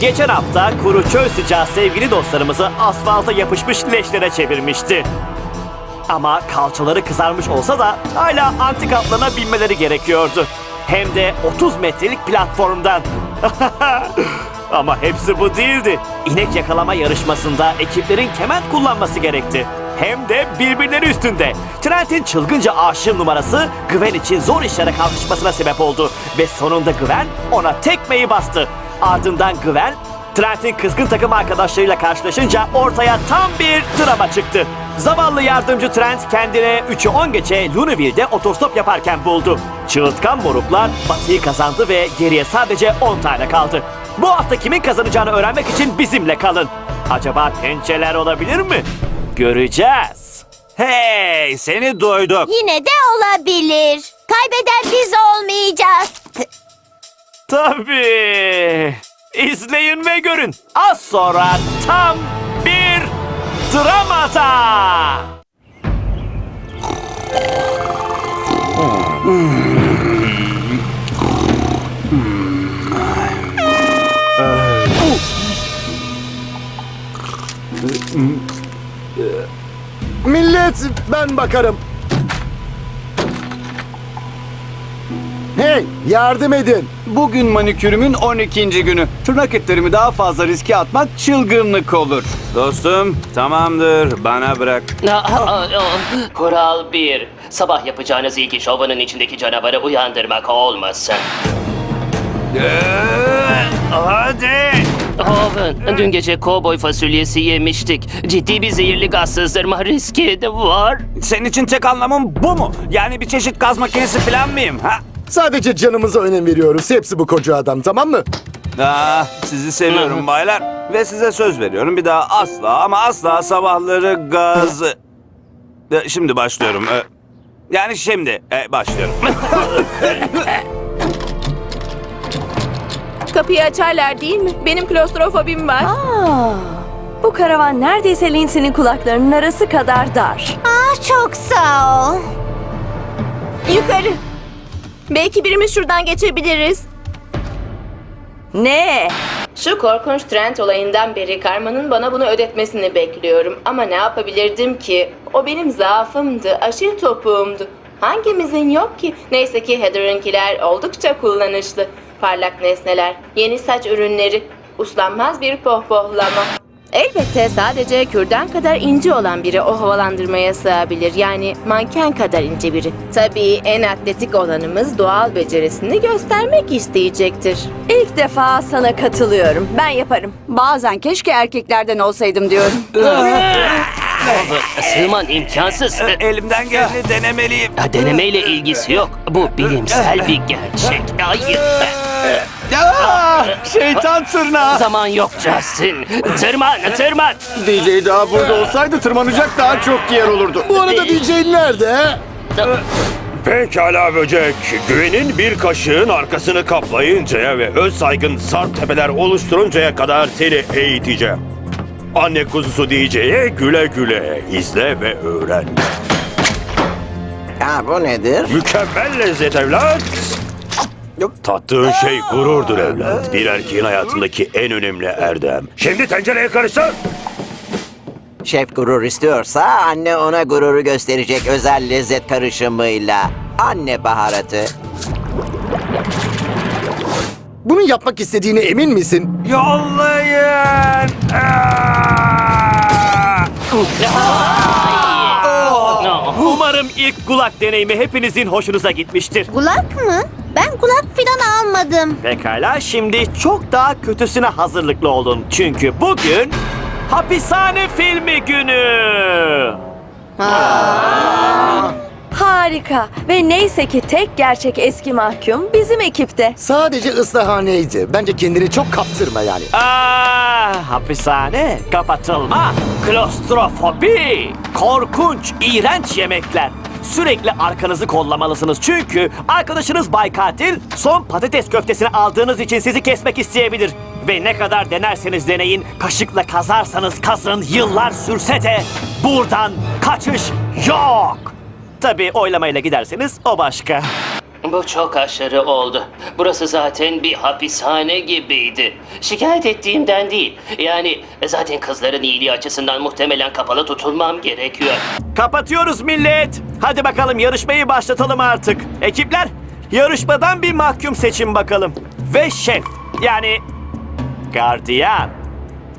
Geçen hafta kuru çöl sıcağı sevgili dostlarımızı asfalta yapışmış leşlere çevirmişti. Ama kalçaları kızarmış olsa da hala antik atlarına binmeleri gerekiyordu. Hem de 30 metrelik platformdan. Ama hepsi bu değildi. İnek yakalama yarışmasında ekiplerin kement kullanması gerekti. Hem de birbirleri üstünde. Trent'in çılgınca aşığım numarası Gwen için zor işlere kalkışmasına sebep oldu. Ve sonunda Gwen ona tekmeyi bastı. Ardından Gwen, Trent'in kızgın takım arkadaşlarıyla karşılaşınca ortaya tam bir drama çıktı. Zavallı yardımcı Trent kendine 3'ü 10 geçe Luneville'de otostop yaparken buldu. Çığırtkan moruklar batıyı kazandı ve geriye sadece 10 tane kaldı. Bu hafta kimin kazanacağını öğrenmek için bizimle kalın. Acaba pençeler olabilir mi? Göreceğiz. Hey seni duyduk. Yine de olabilir. Kaybeden biz olmayacağız. Tabii. İzleyin ve görün. Az sonra tam bir dramata. Millet ben bakarım. Hey yardım edin. Bugün manikürümün 12. günü. Tırnak etlerimi daha fazla riske atmak çılgınlık olur. Dostum tamamdır bana bırak. Kural 1. Sabah yapacağınız ilk iş ovanın içindeki canavarı uyandırmak olmasın. Hadi. Owen, dün gece kovboy fasulyesi yemiştik. Ciddi bir zehirli gaz sızdırma riski de var. Senin için tek anlamım bu mu? Yani bir çeşit gaz makinesi falan mıyım? Ha? Sadece canımıza önem veriyoruz. Hepsi bu koca adam tamam mı? Aa, sizi seviyorum baylar. Ve size söz veriyorum bir daha asla ama asla sabahları gazı... E, Şimdi başlıyorum. E, Yani şimdi e, başlıyorum. Kapıyı açarlar değil mi? Benim klostrofobim var. Aa, bu karavan neredeyse Lindsay'nin kulaklarının arası kadar dar. Ah çok sağ ol. Yukarı. Belki birimiz şuradan geçebiliriz. Ne? Şu korkunç Trent olayından beri karmanın bana bunu ödetmesini bekliyorum. Ama ne yapabilirdim ki? O benim zaafımdı, aşil topuğumdu. Hangimizin yok ki? Neyse ki Heather'ınkiler oldukça kullanışlı. Parlak nesneler, yeni saç ürünleri, uslanmaz bir pohpohlama. Elbette sadece kürdan kadar ince olan biri o havalandırmaya sığabilir. Yani manken kadar ince biri. Tabii en atletik olanımız doğal becerisini göstermek isteyecektir. İlk defa sana katılıyorum. Ben yaparım. Bazen keşke erkeklerden olsaydım diyorum. Sığman imkansız. E, Elimden geleni denemeliyim. Ya, Denemeyle ilgisi yok. Bu bilimsel bir gerçek. Hayır. Aa, şeytan tırnağı. Zaman yok Justin. Tırman, tırman. DJ daha burada olsaydı tırmanacak daha çok yer olurdu. Bu arada DJ nerede? Pekala böcek. Güvenin bir kaşığın arkasını kaplayıncaya ve öz saygın sarp tepeler oluşturuncaya kadar seni eğiteceğim. Anne kuzusu diyeceğe güle güle izle ve öğren. Ha bu nedir? Mükemmel lezzet evlat. Tattığın şey gururdur evlat. Bir erkeğin hayatındaki en önemli erdem. Şimdi tencereye karıştır. Şef gurur istiyorsa anne ona gururu gösterecek özel lezzet karışımıyla. Anne baharatı. Bunu yapmak istediğine emin misin? Yollayın. Umarım ilk kulak deneyimi hepinizin hoşunuza gitmiştir. Kulak mı? Ben kulak filan almadım. Pekala şimdi çok daha kötüsüne hazırlıklı olun. Çünkü bugün hapishane filmi günü. Harika. Ve neyse ki tek gerçek eski mahkum bizim ekipte. Sadece ıslahaneydi. Bence kendini çok kaptırma yani. Aa, hapishane, kapatılma, klostrofobi, korkunç, iğrenç yemekler. Sürekli arkanızı kollamalısınız çünkü arkadaşınız Bay Katil son patates köftesini aldığınız için sizi kesmek isteyebilir. Ve ne kadar denerseniz deneyin, kaşıkla kazarsanız kazın, yıllar sürse de buradan kaçış yok. Tabii oylamayla giderseniz o başka. Bu çok aşırı oldu. Burası zaten bir hapishane gibiydi. Şikayet ettiğimden değil. Yani zaten kızların iyiliği açısından muhtemelen kapalı tutulmam gerekiyor. Kapatıyoruz millet. Hadi bakalım yarışmayı başlatalım artık. Ekipler yarışmadan bir mahkum seçin bakalım. Ve şef yani gardiyan.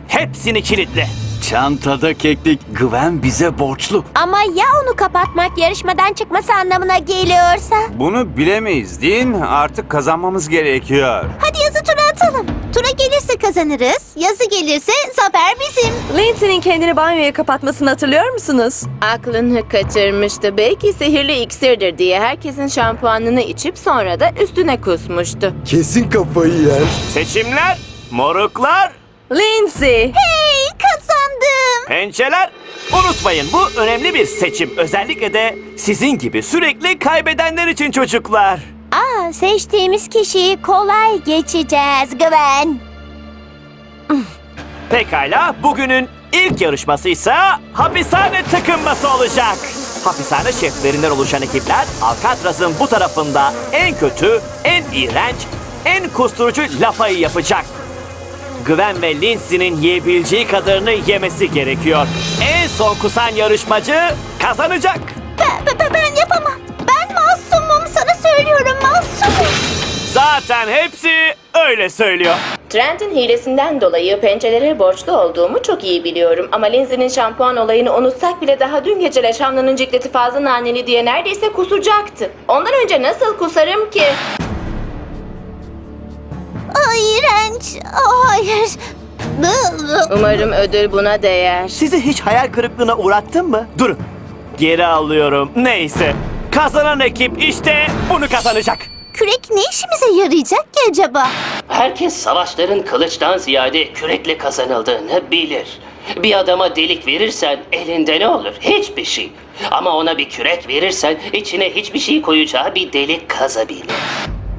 Hepsini kilitle. Çantada keklik Gwen bize borçlu. Ama ya onu kapatmak yarışmadan çıkması anlamına geliyorsa? Bunu bilemeyiz değil mi? Artık kazanmamız gerekiyor. Hadi yazı tura atalım. Tura gelirse kazanırız. Yazı gelirse zafer bizim. Lindsay'nin kendini banyoya kapatmasını hatırlıyor musunuz? Aklını kaçırmıştı. Belki sihirli iksirdir diye herkesin şampuanını içip sonra da üstüne kusmuştu. Kesin kafayı yer. Seçimler, moruklar, Lindsay! Hey kazandım. pençeler. Unutmayın bu önemli bir seçim. Özellikle de sizin gibi sürekli kaybedenler için çocuklar. Aa seçtiğimiz kişiyi kolay geçeceğiz Güven. Pekala, bugünün ilk yarışması ise hapishane takınması olacak. Hapishane şeflerinden oluşan ekipler Alcatraz'ın bu tarafında en kötü, en iğrenç, en kusturucu lapayı yapacak. Gwen ve Lindsay'nin yiyebileceği kadarını yemesi gerekiyor. En son kusan yarışmacı kazanacak. Ben, ben, ben yapamam. Ben masumum sana söylüyorum masumum. Zaten hepsi öyle söylüyor. Trent'in hilesinden dolayı pençelere borçlu olduğumu çok iyi biliyorum. Ama Lindsay'nin şampuan olayını unutsak bile daha dün gece Leşanlı'nın cikleti fazla naneli diye neredeyse kusacaktı. Ondan önce nasıl kusarım ki? İğrenç. Aa, Hayır. Umarım ödül buna değer. Sizi hiç hayal kırıklığına uğrattım mı? Durun. Geri alıyorum. Neyse. Kazanan ekip işte bunu kazanacak. Kürek ne işimize yarayacak ki acaba? Herkes savaşların kılıçtan ziyade kürekle kazanıldığını bilir. Bir adama delik verirsen elinde ne olur? Hiçbir şey. Ama ona bir kürek verirsen içine hiçbir şey koyacağı bir delik kazabilir.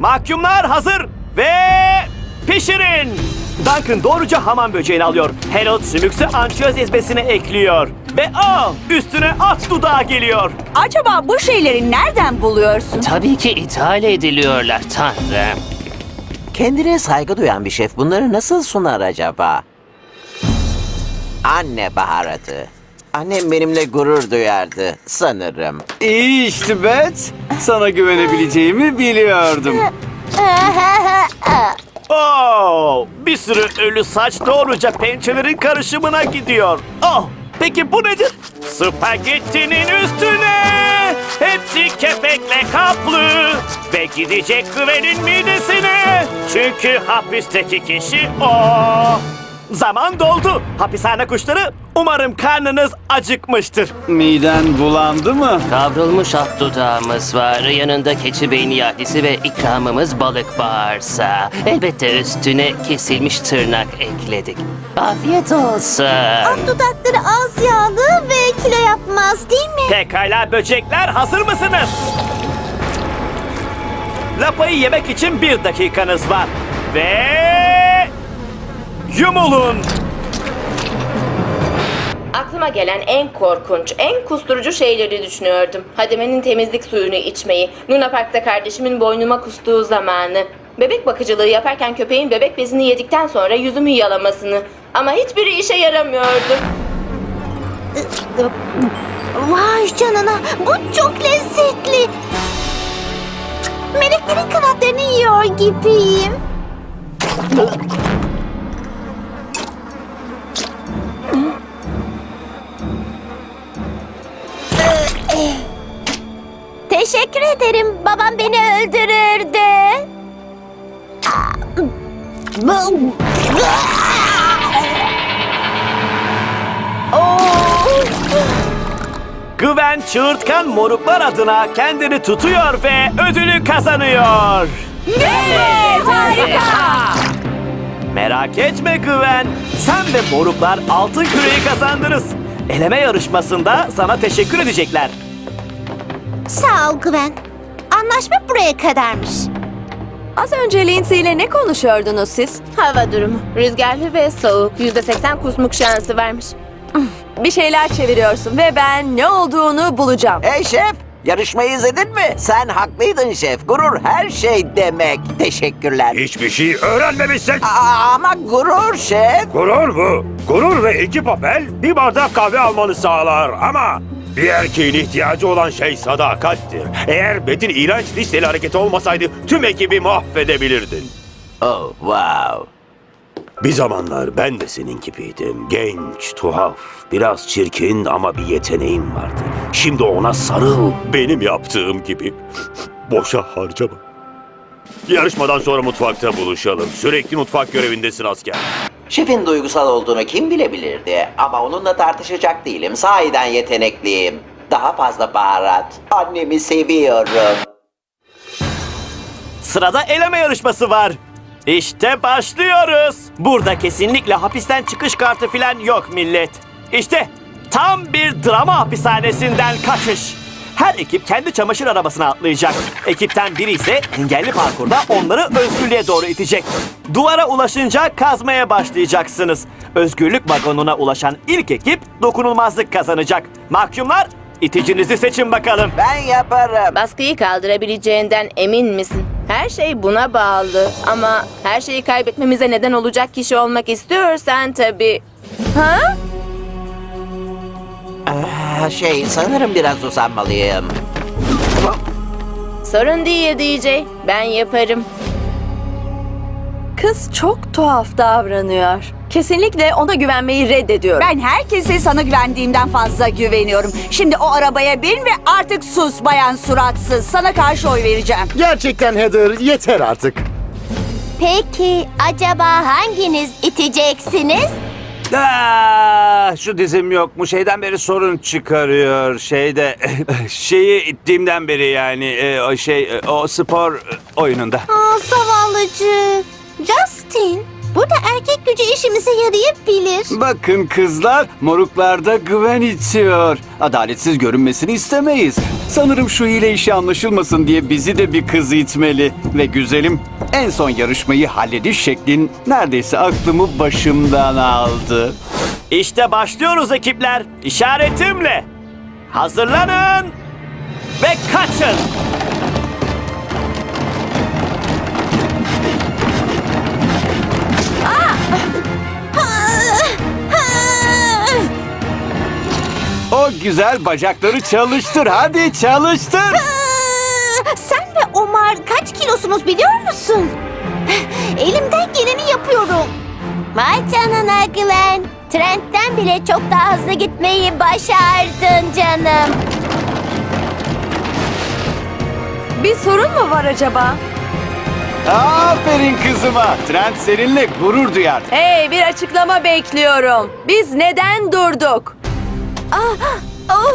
Mahkumlar hazır ve pişirin. Duncan doğruca hamam böceğini alıyor. Harold sümüksü ançöz ezmesini ekliyor. Ve aa üstüne at dudağı geliyor. Acaba bu şeyleri nereden buluyorsun? Tabii ki ithal ediliyorlar tanrım. Kendine saygı duyan bir şef bunları nasıl sunar acaba? Anne baharatı. Annem benimle gurur duyardı sanırım. İyi işte Bet. Sana güvenebileceğimi biliyordum. Oo, bir sürü ölü saç doğruca pençelerin karışımına gidiyor. Oh, peki bu nedir? Spagettinin üstüne hepsi kepekle kaplı ve gidecek güvenin midesine. Çünkü hapisteki kişi o. Zaman doldu. Hapishane kuşları umarım karnınız acıkmıştır. Miden bulandı mı? Kavrulmuş at dudağımız var. Yanında keçi beyni yahlisi ve ikramımız balık bağırsa. Elbette üstüne kesilmiş tırnak ekledik. Afiyet olsun. Dudakları az yağlı ve kilo yapmaz değil mi? Pekala böcekler hazır mısınız? Lapayı yemek için bir dakikanız var. Ve... Yumulun. Aklıma gelen en korkunç, en kusturucu şeyleri düşünüyordum. Hadime'nin temizlik suyunu içmeyi, Luna Park'ta kardeşimin boynuma kustuğu zamanı. Bebek bakıcılığı yaparken köpeğin bebek bezini yedikten sonra yüzümü yalamasını. Ama hiçbiri işe yaramıyordu. Vay canına bu çok lezzetli. Meleklerin kanatlarını yiyor gibiyim. Teşekkür ederim. Babam beni öldürürdü. Güven çığırtkan moruklar adına kendini tutuyor ve ödülü kazanıyor. Harika! Merak etme Güven. Sen ve moruklar altın küreği kazandınız. Eleme yarışmasında sana teşekkür edecekler. Sağ ol Güven. Anlaşma buraya kadarmış. Az önce Lindsay ile ne konuşuyordunuz siz? Hava durumu. Rüzgarlı ve soğuk. %80 kusmuk şansı varmış. Bir şeyler çeviriyorsun ve ben ne olduğunu bulacağım. Hey şef, Yarışmayı izledin mi? Sen haklıydın şef. Gurur her şey demek. Teşekkürler. Hiçbir şey öğrenmemişsin. Aa, ama gurur şef. Gurur bu. Gurur ve iki papel bir bardak kahve almanı sağlar ama bir erkeğin ihtiyacı olan şey sadakattir. Eğer Metin iğrenç listeli hareketi olmasaydı tüm ekibi mahvedebilirdin. Oh wow. Bir zamanlar ben de senin gibiydim. Genç, tuhaf, biraz çirkin ama bir yeteneğim vardı. Şimdi ona sarıl. Benim yaptığım gibi. Boşa harcama. Yarışmadan sonra mutfakta buluşalım. Sürekli mutfak görevindesin asker. Şefin duygusal olduğunu kim bilebilirdi? Ama onunla tartışacak değilim. Sahiden yetenekliyim. Daha fazla baharat. Annemi seviyorum. Sırada eleme yarışması var. İşte başlıyoruz. Burada kesinlikle hapisten çıkış kartı falan yok millet. İşte tam bir drama hapishanesinden kaçış. Her ekip kendi çamaşır arabasına atlayacak. Ekipten biri ise engelli parkurda onları özgürlüğe doğru itecek. Duvara ulaşınca kazmaya başlayacaksınız. Özgürlük vagonuna ulaşan ilk ekip dokunulmazlık kazanacak. Mahkumlar iticinizi seçin bakalım. Ben yaparım. Baskıyı kaldırabileceğinden emin misin? Her şey buna bağlı ama her şeyi kaybetmemize neden olacak kişi olmak istiyorsan tabii. Ha? Aa, şey sanırım biraz uzanmalıyım. Sorun değil DJ. Ben yaparım. Kız çok tuhaf davranıyor. Kesinlikle ona güvenmeyi reddediyorum. Ben herkese sana güvendiğimden fazla güveniyorum. Şimdi o arabaya bin ve artık sus bayan suratsız. Sana karşı oy vereceğim. Gerçekten Heather yeter artık. Peki acaba hanginiz iteceksiniz? Aa, şu dizim yok mu? Şeyden beri sorun çıkarıyor. Şeyde şeyi ittiğimden beri yani e, o şey e, o spor e, oyununda. Aa, zavallıcı. Justin, burada erkek gücü işimize yarayabilir. Bakın kızlar, moruklarda güven itiyor. Adaletsiz görünmesini istemeyiz. Sanırım şu hile işi anlaşılmasın diye bizi de bir kız itmeli. Ve güzelim, en son yarışmayı hallediş şeklin neredeyse aklımı başımdan aldı. İşte başlıyoruz ekipler. İşaretimle. Hazırlanın ve kaçın. O güzel bacakları çalıştır, hadi çalıştır. Sen ve Omar kaç kilosunuz biliyor musun? Elimden geleni yapıyorum. Vay canına Glenn. Trent'ten bile çok daha hızlı gitmeyi başardın canım. Bir sorun mu var acaba? Aferin kızıma. Trent seninle gurur duyar. Hey bir açıklama bekliyorum. Biz neden durduk? Oh,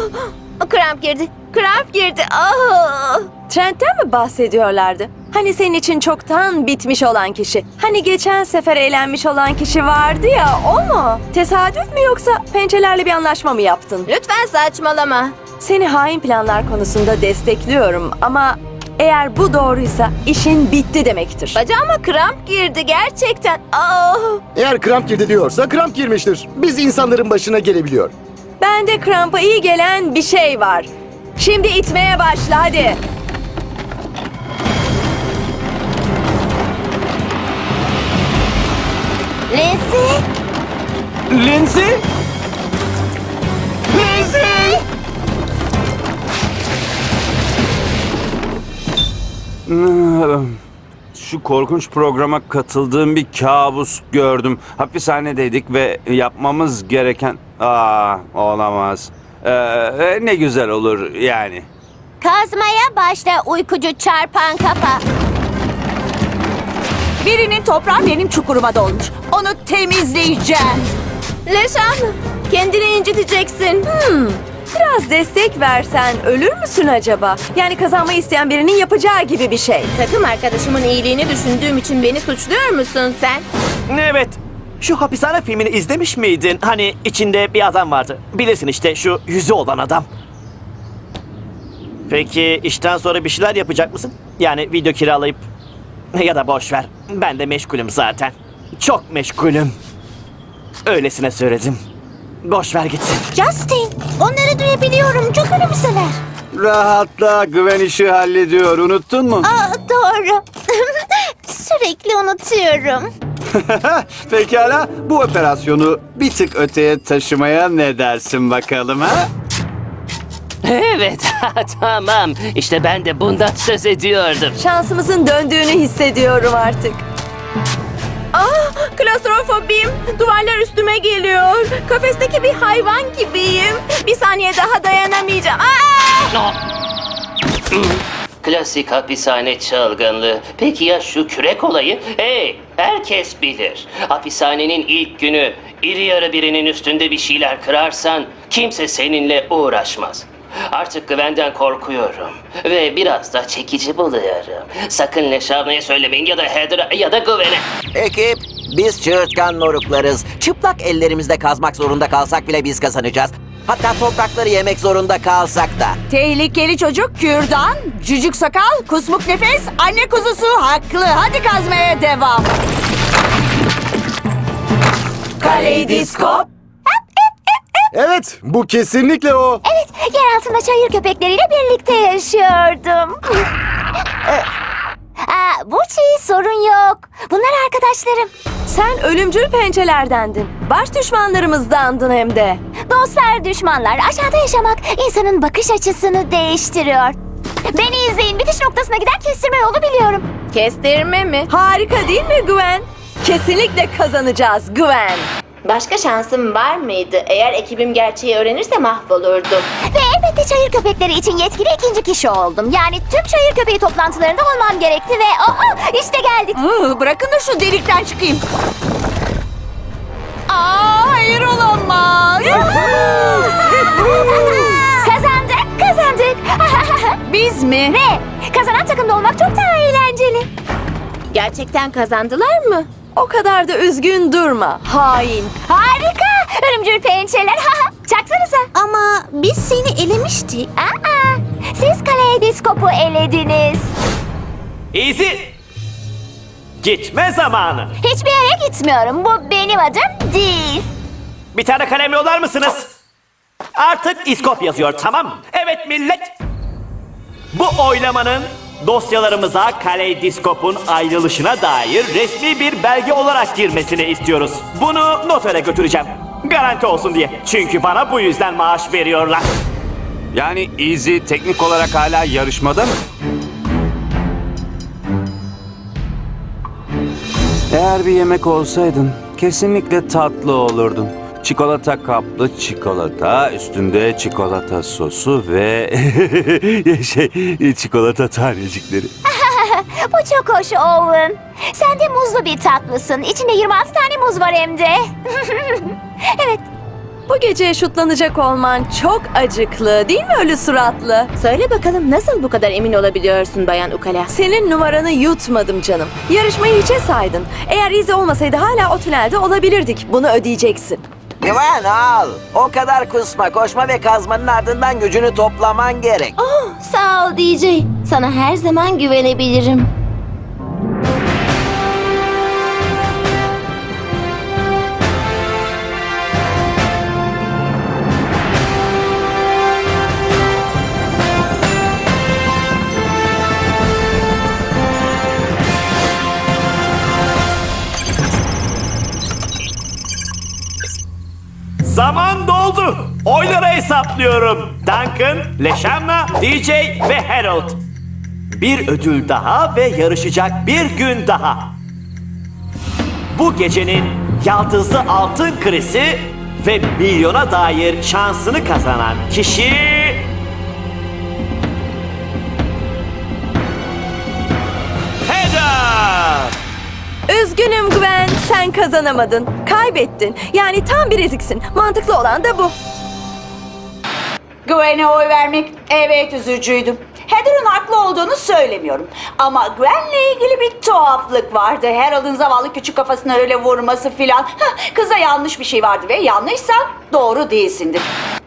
kramp girdi. Kramp girdi. Ah. Trent'ten mi bahsediyorlardı? Hani senin için çoktan bitmiş olan kişi. Hani geçen sefer eğlenmiş olan kişi vardı ya o mu? Tesadüf mü yoksa pençelerle bir anlaşma mı yaptın? Lütfen saçmalama. Seni hain planlar konusunda destekliyorum ama eğer bu doğruysa işin bitti demektir. Bacağıma kramp girdi gerçekten. Ah. Eğer kramp girdi diyorsa kramp girmiştir. Biz insanların başına gelebiliyor. Bende krampa iyi gelen bir şey var. Şimdi itmeye başla hadi. Lindsay, Lindsay? Lindsay! Şu korkunç programa katıldığım bir kabus gördüm. Hapishanedeydik ve yapmamız gereken... Aa, olamaz. Ee, ne güzel olur yani. kazmaya başla uykucu çarpan kafa. Birinin toprağı benim çukuruma dolmuş. Onu temizleyeceğim. Leşan, kendini inciteceksin. Hmm, biraz destek versen ölür müsün acaba? Yani kazanmayı isteyen birinin yapacağı gibi bir şey. Takım arkadaşımın iyiliğini düşündüğüm için beni suçluyor musun sen? Evet. Şu hapishane filmini izlemiş miydin? Hani içinde bir adam vardı. Bilirsin işte şu yüzü olan adam. Peki işten sonra bir şeyler yapacak mısın? Yani video kiralayıp ya da boş ver. Ben de meşgulüm zaten. Çok meşgulüm. Öylesine söyledim. Boş ver gitsin. Justin, onları duyabiliyorum. Çok ölümseler. Rahatla Güven işi hallediyor unuttun mu? Aa, doğru. Sürekli unutuyorum. Pekala bu operasyonu bir tık öteye taşımaya ne dersin bakalım ha? Evet, tamam. İşte ben de bundan söz ediyordum. Şansımızın döndüğünü hissediyorum artık. Ah, klostrofobim. Duvarlar üstüme geliyor. Kafesteki bir hayvan gibiyim. Bir saniye daha dayanamayacağım. Aa! Klasik hapishane çılgınlığı. Peki ya şu kürek olayı? Hey, herkes bilir. Hapishanenin ilk günü iri yarı birinin üstünde bir şeyler kırarsan kimse seninle uğraşmaz. Artık güvenden korkuyorum ve biraz da çekici buluyorum. Sakın Leşavna'ya söylemeyin ya da Heather'a ya da Güven'e. Ekip, biz çığırtkan moruklarız. Çıplak ellerimizde kazmak zorunda kalsak bile biz kazanacağız. Hatta toprakları yemek zorunda kalsak da. Tehlikeli çocuk kürdan, cücük sakal, kusmuk nefes, anne kuzusu haklı. Hadi kazmaya devam. Kaleidoskop. Evet, bu kesinlikle o. Evet, yer altında çayır köpekleriyle birlikte yaşıyordum. Aa, bu çiğ sorun yok. Bunlar arkadaşlarım. Sen ölümcül pençelerdendin. Baş düşmanlarımızdandın hem de. Dostlar, düşmanlar. Aşağıda yaşamak insanın bakış açısını değiştiriyor. Beni izleyin. Bitiş noktasına giden kestirme yolu biliyorum. Kestirme mi? Harika değil mi Güven? Kesinlikle kazanacağız Güven. Başka şansım var mıydı? Eğer ekibim gerçeği öğrenirse mahvolurdum. Ve elbette çayır köpekleri için yetkili ikinci kişi oldum. Yani tüm çayır köpeği toplantılarında olmam gerekti ve aa, işte geldik. Iı, Bırakın da şu delikten çıkayım. Aa, hayır olamaz. kazandık, kazandık. Biz mi? ve kazanan takımda olmak çok daha eğlenceli. Gerçekten kazandılar mı? O kadar da üzgün durma. Hain. Harika, örümcül pençeler. Çaksanıza. Ama biz seni elemiştik. Aa, siz kaleidoskopu elediniz. Easy. Gitme zamanı. Hiçbir yere gitmiyorum. Bu benim adım değil. Bir tane kalem yollar mısınız? Artık iskop yazıyor tamam mı? Evet millet. Bu oylamanın dosyalarımıza kaleidoskopun ayrılışına dair resmi bir belge olarak girmesini istiyoruz. Bunu notere götüreceğim. Garanti olsun diye. Çünkü bana bu yüzden maaş veriyorlar. Yani Easy teknik olarak hala yarışmada mı? Eğer bir yemek olsaydın kesinlikle tatlı olurdun. Çikolata kaplı çikolata, üstünde çikolata sosu ve şey çikolata tanecikleri. Bu çok hoş Owen. Sen de muzlu bir tatlısın. İçinde 26 tane muz var hem de. evet. Bu gece şutlanacak olman çok acıklı değil mi ölü suratlı? Söyle bakalım nasıl bu kadar emin olabiliyorsun Bayan Ukala? Senin numaranı yutmadım canım. Yarışmayı hiçe saydın. Eğer izi olmasaydı hala o tünelde olabilirdik. Bunu ödeyeceksin. Güven al. O kadar kusma, koşma ve kazmanın ardından gücünü toplaman gerek. Sağ ol DJ. Sana her zaman güvenebilirim. Hesaplıyorum. Duncan, Leşanna, DJ ve Harold. Bir ödül daha ve yarışacak bir gün daha. Bu gecenin yaldızlı altın krisi ve milyona dair şansını kazanan kişi... Heather! Üzgünüm Gwen, sen kazanamadın. Kaybettin. Yani tam bir eziksin. Mantıklı olan da bu. Gwen'e oy vermek evet üzücüydüm. Heather'ın haklı olduğunu söylemiyorum. Ama Gwen'le ilgili bir tuhaflık vardı. Harold'un zavallı küçük kafasına öyle vurması filan. Kıza yanlış bir şey vardı ve yanlışsan doğru değilsindir.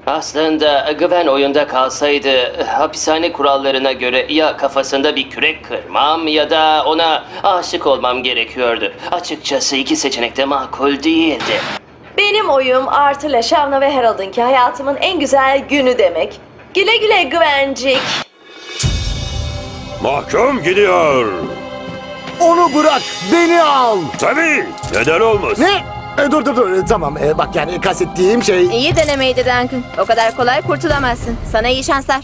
Aslında Güven oyunda kalsaydı hapishane kurallarına göre ya kafasında bir kürek kırmam ya da ona aşık olmam gerekiyordu. Açıkçası iki seçenek de makul değildi. Benim oyum artı Leşavna ve Harold'unki hayatımın en güzel günü demek. Güle güle Güvencik. Mahkum gidiyor. Onu bırak, beni al. Tabii. Neden olmasın? Ne? E, dur dur dur, tamam. E, bak yani kastettiğim şey... İyi denemeydi Duncan. O kadar kolay kurtulamazsın. Sana iyi şanslar.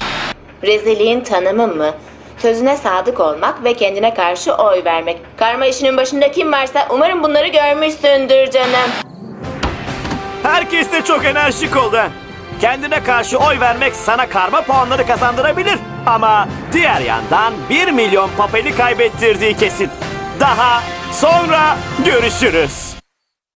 Rezilliğin tanımı mı? Sözüne sadık olmak ve kendine karşı oy vermek. Karma işinin başında kim varsa umarım bunları görmüşsündür canım. Herkes de çok enerjik oldu. Kendine karşı oy vermek sana karma puanları kazandırabilir. Ama diğer yandan 1 milyon papeli kaybettirdiği kesin. Daha sonra görüşürüz.